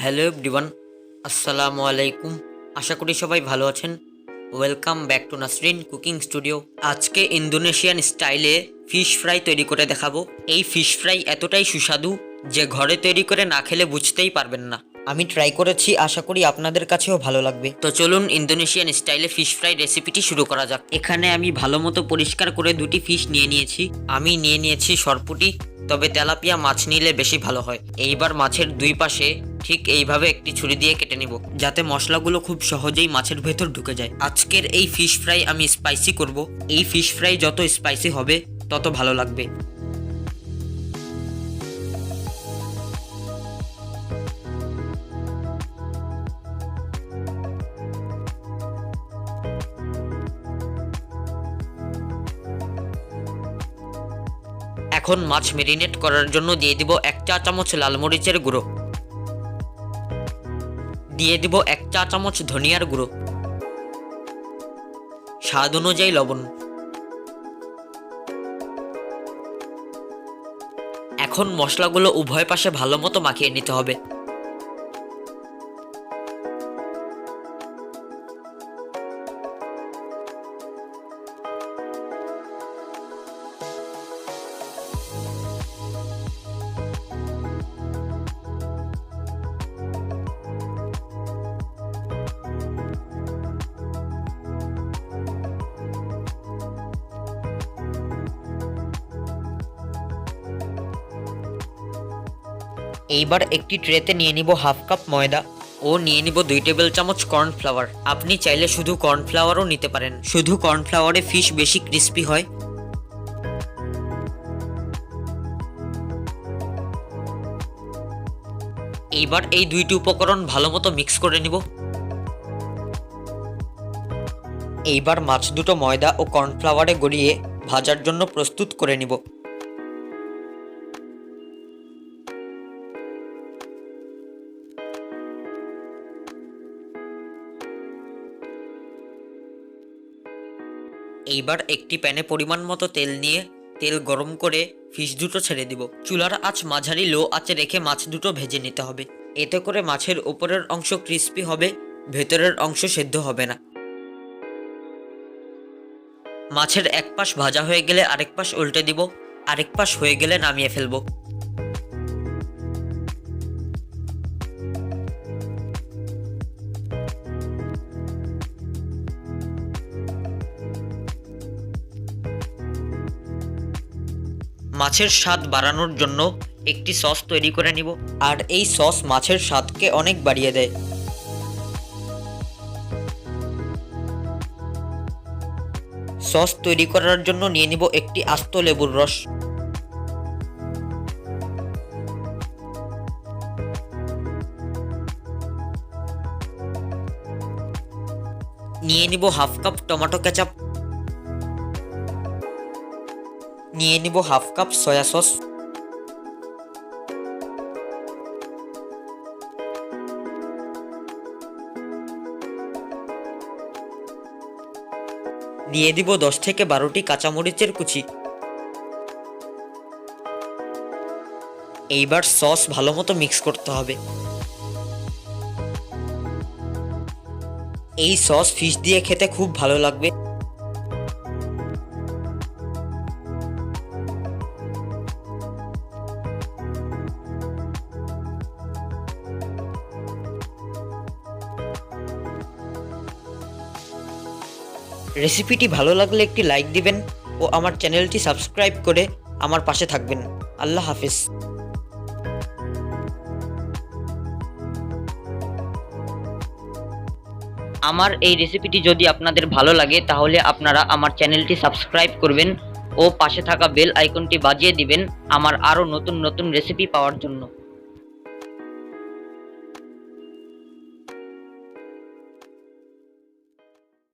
Hello everyone, আসসালামু আলাইকুম। আশা করি সবাই ভালো আছেন। Welcome back to Nasrin cooking studio আজকে ইন্দোনেশিয়ান স্টাইলে ফিশ ফ্রাই তৈরি করে দেখাবো। এই ফিশ ফ্রাই এতটাই সুস্বাদু যে ঘরে তৈরি করে না খেলে বুঝতেই পারবেন না। আমি ট্রাই করেছি, আশা করি আপনাদের কাছেও ভালো লাগবে। তো চলুন ইন্দোনেশিয়ান স্টাইলে ফিশ ফ্রাই রেসিপিটি শুরু করা যাক। এখানে আমি ভালো মতো পরিষ্কার করে দুটি ফিশ নিয়ে নিয়েছি। আমি নিয়ে নিয়েছি সরপুটি তবে তেলাপিয়া মাছ নিলে বেশি ভালো হয়। এইবার মাছের দুই পাশে ঠিক এইভাবে একটি ছুরি দিয়ে কেটে নিব, যাতে মশলাগুলো খুব সহজেই মাছের ভেতর ঢুকে যায়। আজকের এই ফিশ ফ্রাই আমি স্পাইসি করব। এই ফিশ ফ্রাই যত স্পাইসি হবে, তত ভালো লাগবে। এখন মাছ মেরিনেট করার জন্য দিয়ে দিব এক চা চামচ লাল মরিচের গুঁড়ো। দিয়ে দিব এক চা চামচ ধনিয়ার গুঁড়ো। স্বাদ অনুযায়ী লবণ। এখন মশলাগুলো উভয় পাশে ভালো মতো মাখিয়ে নিতে হবে। এইবার একটি ট্রেতে নিয়ে নিব হাফ কাপ ময়দা ও নিয়ে নিব দুই টেবিল চামচ কর্নফ্লাওয়ার। আপনি চাইলে শুধু কর্নফ্লাওয়ারও নিতে পারেন। শুধু কর্নফ্লাওয়ারে ফিশ বেশি ক্রিস্পি হয়। এইবার এই দুইটি উপকরণ ভালো মতো মিক্স করে নিব। এইবার মাছ দুটো ময়দা ও কর্নফ্লাওয়ারে গড়িয়ে ভাজার জন্য প্রস্তুত করে নিব। এইবার একটি প্যানে পরিমাণ মতো তেল নিয়ে তেল গরম করে ফিশ দুটো ছেড়ে দিব। চুলার আঁচ মাঝারি, লো আঁচে রেখে মাছ দুটো ভেজে নিতে হবে। এতে করে মাছের উপরের অংশ ক্রিস্পি হবে, ভেতরের অংশ সেদ্ধ হবে না। মাছের এক পাশ ভাজা হয়ে গেলে আরেক পাশ উল্টে দিব, আরেক পাশ হয়ে গেলে নামিয়ে ফেলব। মাছের স্বাদ বাড়ানোর জন্য একটি সস তৈরি করে নিব। আর এই সস মাছের স্বাদকে অনেক বাড়িয়ে দেয়। সস তৈরি করার জন্য নিয়ে নিব একটি আস্ত লেবুর রস। নিয়ে নিব হাফ কাপ টমেটো কেচাপ। নিয়ে নিব হাফ কাপ সয়া সস। দিয়ে দিব দশ থেকে বারোটি কাঁচামরিচের কুচি। এইবার সস ভালো মতো মিক্স করতে হবে। এই সস ফিশ দিয়ে খেতে খুব ভালো লাগবে। রেসিপিটি ভালো লাগলে একটি লাইক দিবেন ও আমার চ্যানেলটি সাবস্ক্রাইব করে আমার পাশে থাকবেন। আল্লাহ হাফিজ। আমার এই রেসিপিটি যদি আপনাদের ভালো লাগে, তাহলে আপনারা আমার চ্যানেলটি সাবস্ক্রাইব করবেন ও পাশে থাকা বেল আইকনটি বাজিয়ে দিবেন আমার আরও নতুন নতুন রেসিপি পাওয়ার জন্য।